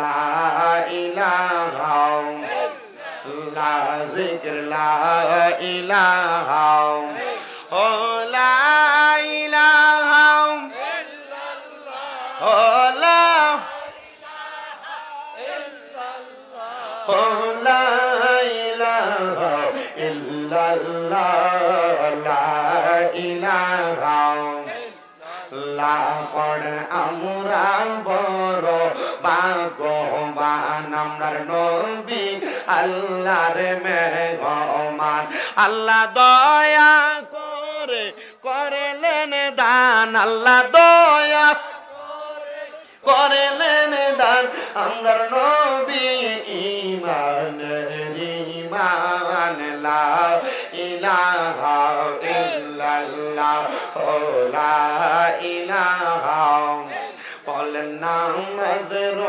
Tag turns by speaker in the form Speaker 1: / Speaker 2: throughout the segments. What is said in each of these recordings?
Speaker 1: লা ইলাহা লা জিকির লা ইলাহা ও লা ইলাহা ও লা ও লা ইলাহা ইল্লাল্লাহ, লা ইলাহা লাপড় আমরা বড় বাগবান, আমরার নবী, আল্লাহর মেহমান। আল্লাহ দয়া করে করেলেন দান, আল্লাহ দয়া করেলেন দান। আমরার নবী ইমান ইমান লা ইলাহা ইল্লাল্লাহ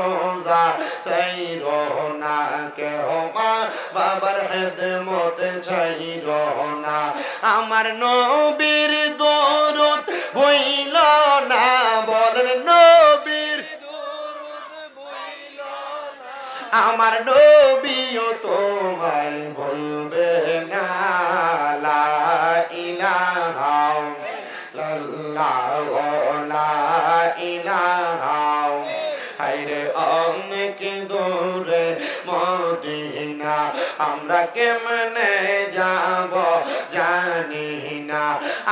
Speaker 1: রোজা সেই রোনা কে মা বাবার খেদমত চাই রোনা আমার নবীর দরুদ হইল না, বলেন নবীর আমার নবীও তোমায় ভুলবে না, লা ইলাহা লাল্লাহ ইলাহা আমরা কেমনে যাব জানি না।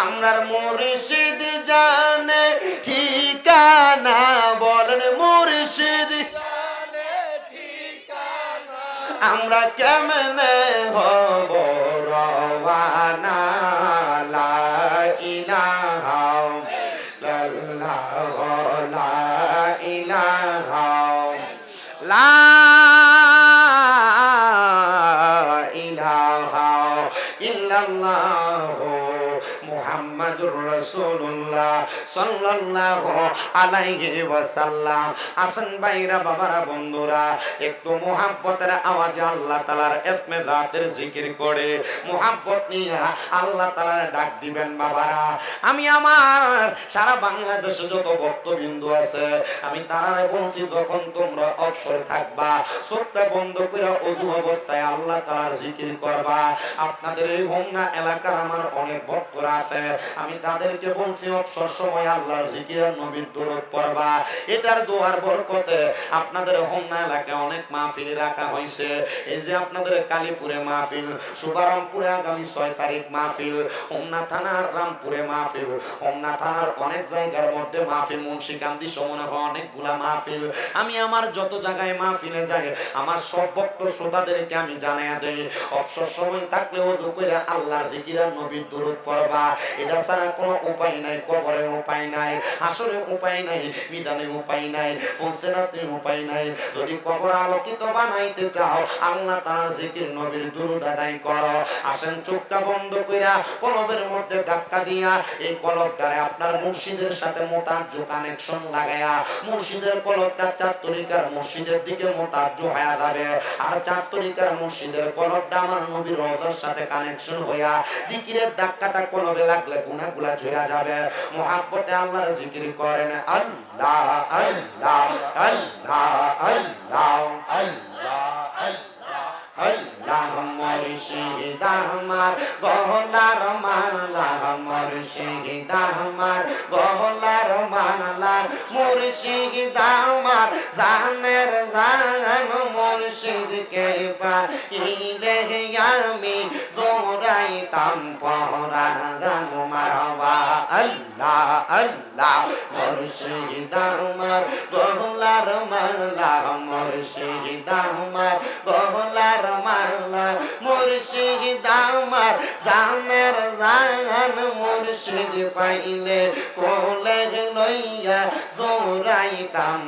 Speaker 1: আমরার মুর্শিদ জানে ঠিকানা, বলেন মুর্শিদ আমরা কেমনে হব রওয়ানা লা ইলাহা ইল্লাল্লাহ মুহাম্মাদুর রাসূলুল্লাহ সাল্লাল্লাহু আলাইহি ওয়াসাল্লাম। আসেন ভাইরা, বাবারা, বন্ধুরা, একটু মুহাব্বতের আওয়াজে আল্লাহ তাআলার ইসমে জাতের জিকির করে। মুহাব্বত নিয়ে আল্লাহ তাআলার ডাক দিবেন, বাবারা। আমি আমার সারা বাংলাদেশে যত ভক্তবিন্দু আছে, আমি তারারে বলছি, যখন তোমরা অবসর থাকবা চোখটা বন্ধ করে অজু অবস্থায় আল্লাহ তাআলার জিকির করবা। আপনাদের এই হোমনা এলাকার আমার অনেক ভক্তরা আছে আমি তাদেরকে বলছি অবসর সময় আল্লাহর জিকির নবীর দূরত পড়বা। এটার দোয়ার বরকতে আপনাদের হোমনা এলাকায় অনেক মাহফিল রাখা হয়েছে। এই যে আপনাদের কালীপুরে মাহফিল শুভারামপুরে আগামী ছয় তারিখ মাহফিল, হোমনা থানার রামপুরে মাহফিল, হোমনা থানার অনেক জায়গার মধ্যে মাহফিল, মুন্সিকান্দি সমনে অনেকগুলা মাহফিল। আমি আমার যত জায়গায় মাহফিলে যাই, আমার সব ভক্ত শ্রোতাদেরকে আমি জানাইয়া দেই অবসর সময় থাকলে ওযু করে আল্লাহর জিকিরা নবীর দরুদ পড়বা। এটা ছাড়া কোনো উপায় নাই, কবরে উপায় নাই আসলে উপায় নাই বিধানে উপায় নাই ফুলসেরাতে উপায় নাই। যদি কবর আলোকিত বানাইতে চাও, আল্লাহ তার জিকির নবীর দুরুদ আদায় করো। আসেন চোখটা বন্ধ কইরা কলবের মধ্যে ধাক্কা দিয়া এই কলবটারে আপনার মুর্শিদের সাথে মোতাজ্জ কানেকশন লাগায়া, মুর্শিদের কলবটা চার তরিকার মুর্শিদের দিকে মোতাজ্জ হয়ে যাবে। আর চার তরিকার মুর্শিদের কলবটা আমার নবীর রোজার সাথে কানেকশন হইয়া, জিকিরের ধাক্কাটা কলবে লাগলে গুনাহগুলা ঝরা যাবে। মোহাব্বতে আল্লাহর জিকির করেন, আল্লাহ আল্লাহ আল্লাহ আল্লাহ আল্লাহ আমি জোরাইতাম পহরা আল্লাহ আল্লাহ, মুর্শিদ আমার গহলার মালা, মুর্শিদ আমার গহলার মালা, মুর্শিদ আমার জানের জান মুর্শিদ পাইলে কোলে লইয়া জোরাইতাম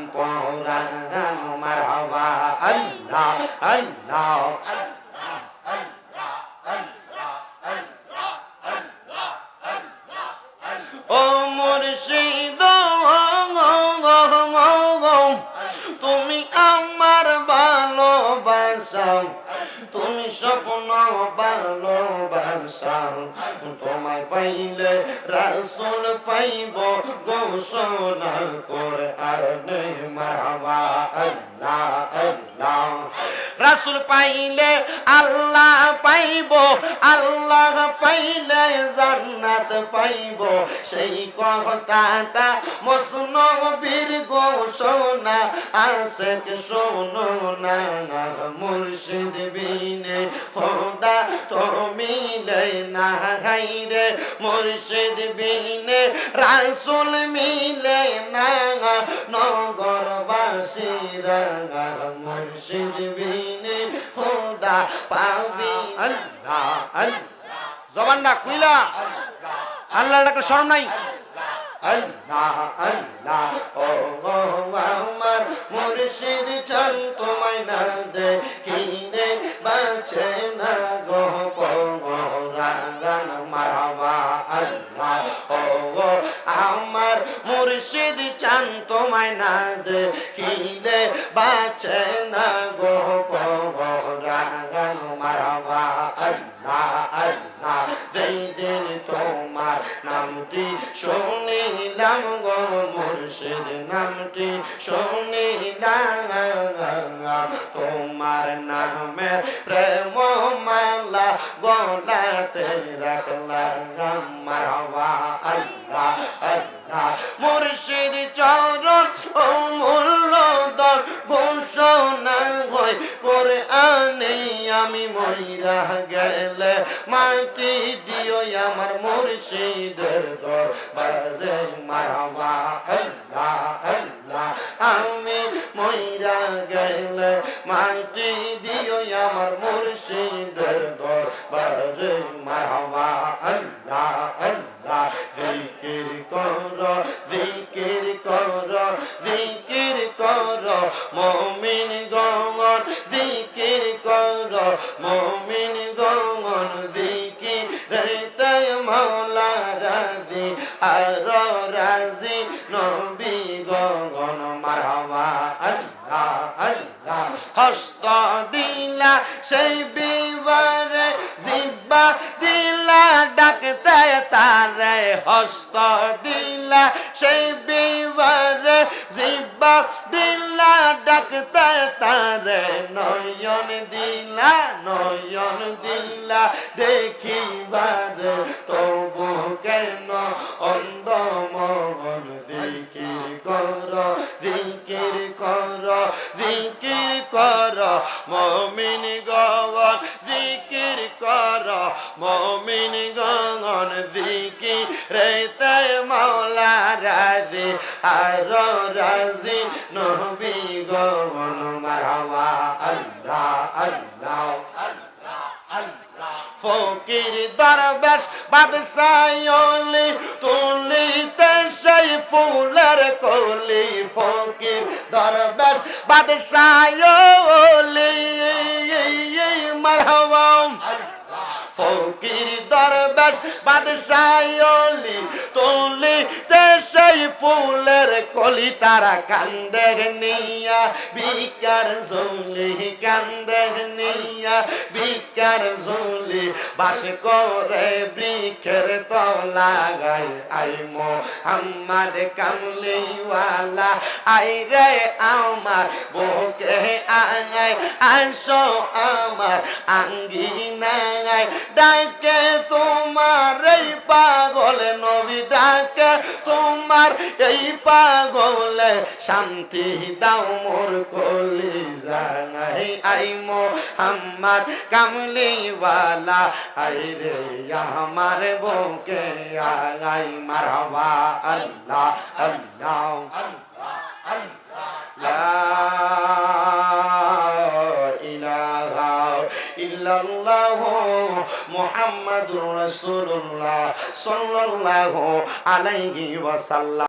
Speaker 1: গান মারবা আল্লাহ আল্লাহ আল্লাহ তুমি স্বপ্ন ভালোবাসাও তোমায় পাইলে রাসুল পাইব ঘোষণা করে আর নেই আল্লাহ আল্লাহ রাসুল পাইলে আল্লাহ পাইব, আল্লাহ পাইলে জান্নাত পাইব। সেই কথাটা মসন বীর ঘোষণা আশেক শোনো না মুর্শিদ বিনে খোদা তো মিলে না হাইরে মুর্শিদ বিনে রাসুল মিলে না, নগরবাসীরা মুর্শিদ বিনে আল্লাহ আল্লাহ। জবান না, কুইলা। আল্লাহ ডাকলে শরম নাই? আমার মুর্শিদ চল তোমায় না দেখিনে বাঁচে না গো পরাগান মারহাবা আল্লাহ, ও আমার মুর্শিদ চান তোমায় না দেখিলে বাঁচে না গো পরাগান মুর্শিদ নামটি শুনিলাম। তোমার নামে প্রেম মালা গলাতে রাখলাম। মারবা আল্লাহ আল্লাহ। মুর্শিদ চরণ ও আমি মইরা গেলে মাটি দিও আমার মুর্শিদের দর বারে মারবা আল্লাহ আল্লাহ, আমি মইরা গেলে মাটি দিও আমার মুর্শিদের দর বারে মারবা আল্লাহ আল্লাহ, জিকির কর জিকির কর জিকির কর, মমিন গঙ্গন জিকির কর মমিন গঙ্গন জিকির রেতে মাওলা রাজি, আর রাজি, নবী গঙ্গন মারহাবা। আল্লাহ আল্লাহ, হস্ত দিলা, সেই বিবারে জিব্বা দিলা, ডাকতে তারে হস্ত দিলা, সেই বিবারে জিব্বা দিলা ডাকতে তারে নয়ন দিলা নয়ন দিলা দেখিবার তবু কেন অন্ধ রাজি নবী গগন মারহাবা আল্লাহ আল্লাহ আল্লাহ। আল্লাহ ফকির দরবেশ বাদশাহলি তুলিতে সেই ফুলের কলি। ফকির দরবেশ বাদশাহলি মারহাবা ফকির দরবেশ বাদশাহলি তুলি সেই ফুলের কলি তারা কান্দে নিয়া, বিকার ঝুলি কান্দে নিয়া, বিকার ঝুলি বাস করে বৃক্ষের তলা গাই আই আমার কামলিওয়ালা আই রে আমার বুকে আঙাই আসো আমার আঙ্গিনায়। ডাকে তোমার এই পাগল নবী, ডাকে এই পাগলে শান্তি দাও মোর কলি জাঙাই আই মো আমার কামলিওয়ালা। আই রে, আমার বুকে আই মারবা আল্লাহ আল্লাহ আল্লাহ। আল্লাহ মুহাম্মাদুর রাসূলুল্লাহ সাল্লাল্লাহু আলাইহি ওয়াসাল্লাম।